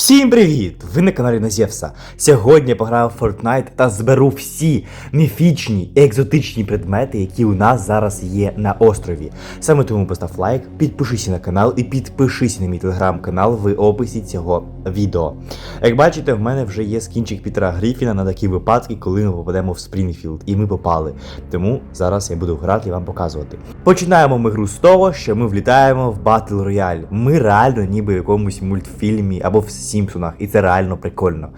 Всім привіт! Ви на каналі Назєвса. Сьогодні я пограю в Fortnite та зберу всі міфічні і екзотичні предмети, які у нас зараз є на острові. Саме тому постав лайк, підпишися на канал і підпишись на мій телеграм-канал в описі цього відео. Як бачите, в мене вже є скінчик Пітера Гріфіна на такі випадки, коли ми попадемо в Спрінгфілд, і ми попали. Тому зараз я буду грати і вам показувати. Починаємо ми гру з того, що ми влітаємо в Battle Royale. Ми реально ніби в якомусь мультфільмі або в Сімпсонах, і це реально прикольно.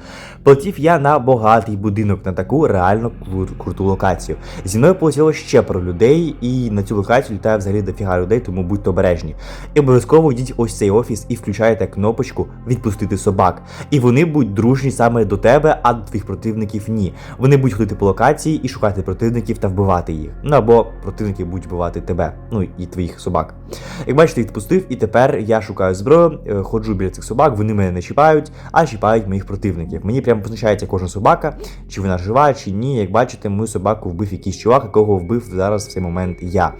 Полетів я на багатий будинок на таку реально круту локацію. Зі мною полетіло ще про людей, і на цю локацію літає взагалі дофіга людей, тому будьте обережні. І обов'язково йдіть ось цей офіс і включайте кнопочку відпустити собак. І вони будуть дружні саме до тебе, а до твоїх противників ні. Вони будуть ходити по локації і шукати противників та вбивати їх. Ну або противники будуть вбивати тебе, ну і твоїх собак. Як бачите, відпустив, і тепер я шукаю зброю, е, ходжу біля цих собак, вони мене не чіпають, а чіпають моїх противників. Мені прямо позначається кожна собака, чи вона жива, чи ні. Як бачите, мою собаку вбив якийсь чувак, якого вбив зараз в цей момент я.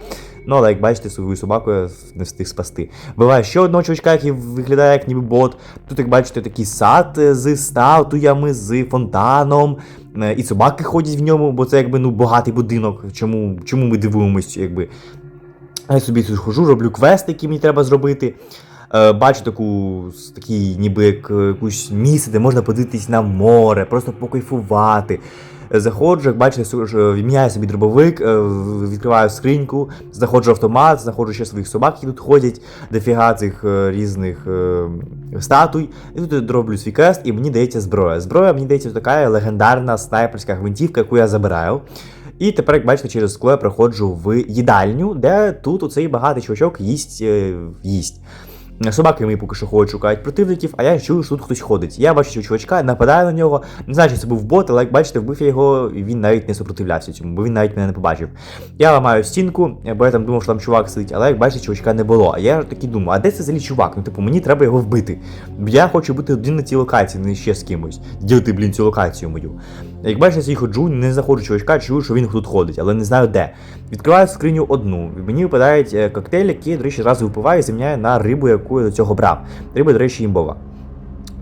Ну, але як бачите, свою собаку я не встиг спасти. Буває ще одного чувачка, який виглядає як ніби бот. Тут, як бачите, такий сад е, з статуями, з фонтаном. е, І собаки ходять в ньому, бо це якби ну багатий будинок. Чому, чому ми дивуємось, якби. Я собі тут хожу, роблю квести, які мені треба зробити. Е, бачу таку, такий, ніби як е, якусь місце, де можна подивитись на море, просто покайфувати. Заходжу, як бачите, міняю собі дробовик, е, відкриваю скриньку, знаходжу автомат, знаходжу ще своїх собак, які тут ходять, дофіга цих різних статуй. І тут роблю свій квест, і мені дається зброя. Зброя мені дається така легендарна снайперська гвинтівка, яку я забираю. І тепер, як бачите, через скло я проходжу в їдальню, де тут оцей багатий чувачок їсть їсть. Собаки мої поки що ходять, шукають противників, а я чую, що тут хтось ходить. Я бачу цього чувачка, нападаю на нього. Не знаю, чи це був бот, але як бачите, вбив я його, і він навіть не супротивлявся цьому, бо він навіть мене не побачив. Я ламаю стінку, бо я там думав, що там чувак сидить, але як бачите, чувачка не було. А я такий думаю, а де це взагалі чувак? Ну, типу, мені треба його вбити. Я хочу бути один на цій локації, не ще з кимось. Ділити, блін, цю локацію мою. Як бачите, я ходжу, не заходжу чувачка, чую, що він тут ходить, але не знаю де. Відкриваю скриню одну. Мені випадають е, коктейль, який, до речі, зразу випиваю і заміняю на рибу, яку я до цього брав. Риба, до речі, імбова.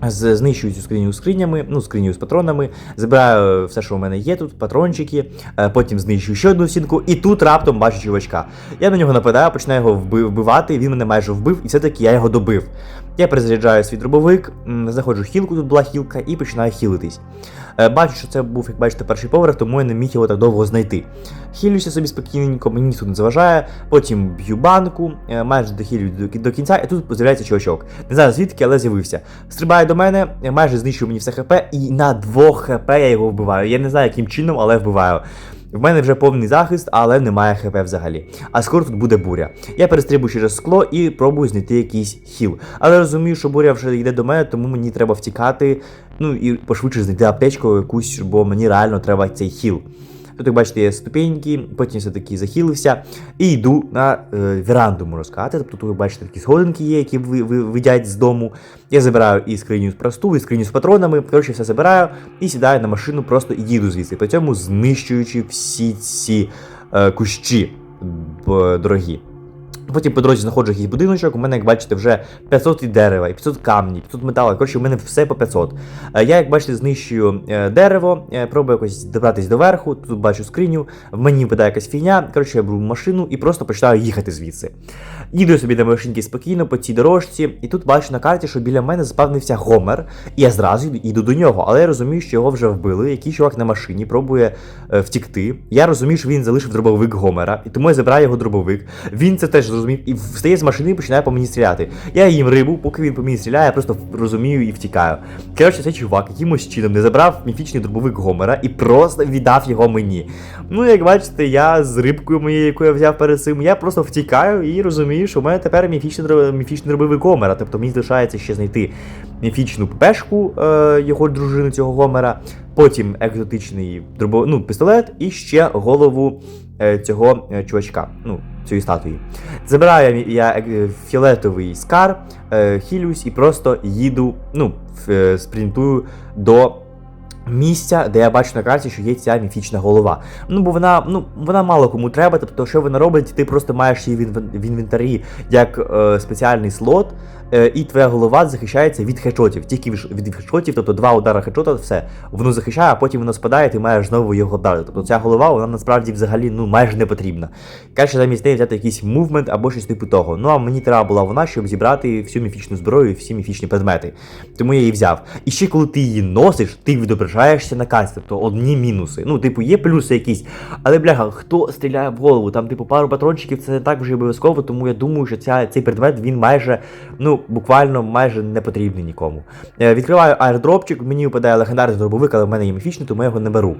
Знищую цю скриню скринями, ну, скриню з патронами, забираю все, що у мене є тут, патрончики, е, потім знищую ще одну стінку, і тут раптом бачу чувачка. Я на нього нападаю, починаю його вбивати, він мене майже вбив, і все-таки я його добив. Я перезаряджаю свій дробовик, знаходжу хілку, тут була хілка, і починаю хілитись. Е, Бачу, що це був, як бачите, перший поверх, тому я не міг його так довго знайти. Хілюся собі спокійненько, мені ніхто не заважає, потім б'ю банку, е, майже дохилюю до, до кінця, і тут з'являється чувачок. Не знаю звідки, але з'явився. Стрибає до мене, е, майже знищує мені все хп, і на 2 хп я його вбиваю. Я не знаю, яким чином, але вбиваю. В мене вже повний захист, але немає хп взагалі. А скоро тут буде буря. Я перестрибую через скло і пробую знайти якийсь хіл. Але розумію, що буря вже йде до мене, тому мені треба втікати. Ну і пошвидше знайти аптечку якусь, бо мені реально треба цей хіл. Тут, як бачите, є ступеньки, потім все-таки захилився і йду на е, веранду, можна сказати. Тобто тут ви бачите такі сходинки є, які ви, ви, видять з дому. Я забираю і скриню просту, і скриню з патронами. Коротше, все забираю і сідаю на машину, просто і їду звідси. При цьому знищуючи всі ці е, кущі дорогі. Потім по дорозі знаходжу якийсь будиночок, у мене, як бачите, вже 500 і дерева, і 500 камні, 500 металу. Коротше, у мене все по 500. Е, Я, як бачите, знищую е, дерево, е, пробую якось добратися до верху, тут бачу скриню, в мені випадає якась фігня. Коротше, я беру машину і просто починаю їхати звідси. Їду собі на машинці спокійно по цій дорожці, і тут бачу на карті, що біля мене заспавнився Гомер, і я зразу йду, до нього, але я розумію, що його вже вбили. Який чувак на машині пробує втікти. Я розумію, що він залишив дробовик Гомера, і тому я забираю його дробовик. Він це теж зрозумів і встає з машини і починає по мені стріляти. Я їм рибу, поки він по мені стріляє, я просто розумію і втікаю. Коротше, цей чувак якимось чином не забрав міфічний дробовик Гомера і просто віддав його мені. Ну, як бачите, я з рибкою моєю, яку я взяв перед цим, я просто втікаю і розумію, що в мене тепер міфічний, міфічний дробовик Гомера. Тобто мені залишається ще знайти міфічну пешку е, його дружини цього Гомера, потім екзотичний дробо, ну, пістолет і ще голову е, цього е, чувачка, ну, цієї статуї. Забираю я, е, фіолетовий скар, е, хілюсь і просто їду, ну, е, спринтую до. Місця, де я бачу на карті, що є ця міфічна голова. Ну, бо вона, ну, вона мало кому треба, тобто, що вона робить, ти просто маєш її в інвентарі як е, спеціальний слот, е, і твоя голова захищається від хедшотів, тільки від хедшотів, тобто два удари хедшота, все, воно захищає, а потім воно спадає, і ти маєш знову його вдарити. Тобто ця голова, вона насправді взагалі ну майже не потрібна. Краще замість неї взяти якийсь мувмент або щось типу того. Ну а мені треба була вона, щоб зібрати всю міфічну зброю і всі міфічні предмети. Тому я її взяв. І ще коли ти її носиш, ти відображаєшся на касті, тобто одні мінуси. Ну, типу, є плюси якісь, але бляха, хто стріляє в голову? Там, типу, пару патрончиків це не так вже обов'язково, тому я думаю, що ця, цей предмет він майже, ну, буквально майже не потрібний нікому. Е, відкриваю аердропчик, мені випадає легендарний дробовик, але в мене є міфічний, тому я його не беру.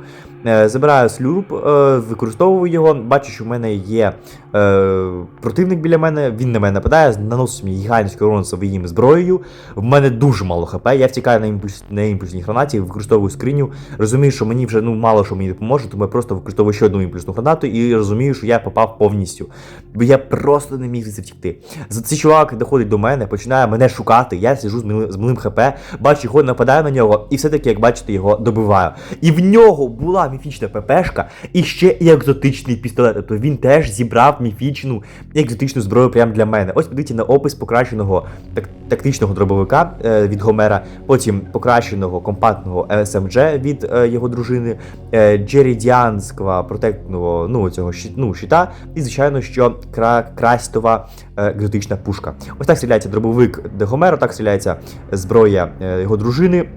Е, забираю слюрп, е, використовую його, бачу, що в мене є е, противник біля мене, він на мене нападає, наносить мені гігантський урон своїм зброєю. В мене дуже мало хп, я втікаю на, імпульс, на імпульсній гранаті, використовую скриню. Розумію, що мені вже ну мало що мені допоможе, тому я просто використовую ще одну імпульсну гранату і розумію, що я попав повністю. Бо я просто не міг звідси втікти. Цей чувак доходить до мене, починає мене шукати. Я сижу з милим, з милим хп, бачу його, нападаю на нього, і все-таки, як бачите, його добиваю. І в нього була міфічна ППшка і ще і екзотичний пістолет. Тобто він теж зібрав міфічну екзотичну зброю прямо для мене. Ось подивіться на опис покращеного так, тактичного дробовика е, від Гомера, потім покращеного компактного SMG від е, його дружини, е, джерідіанського протектного ну, цього ну, щита, і, звичайно, що кра, крастова е, екзотична пушка. Ось так стріляється дробовик де Гомера, так стріляється зброя його дружини.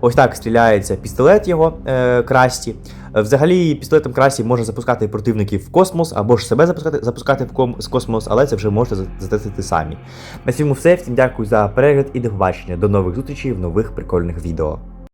Ось так стріляється пістолет його красті. Взагалі, пістолетом красті можна запускати противників в космос або ж себе запускати, запускати в ком, з космос, але це вже можете затестити самі. На цьому все. Всім дякую за перегляд і до побачення. До нових зустрічей в нових прикольних відео.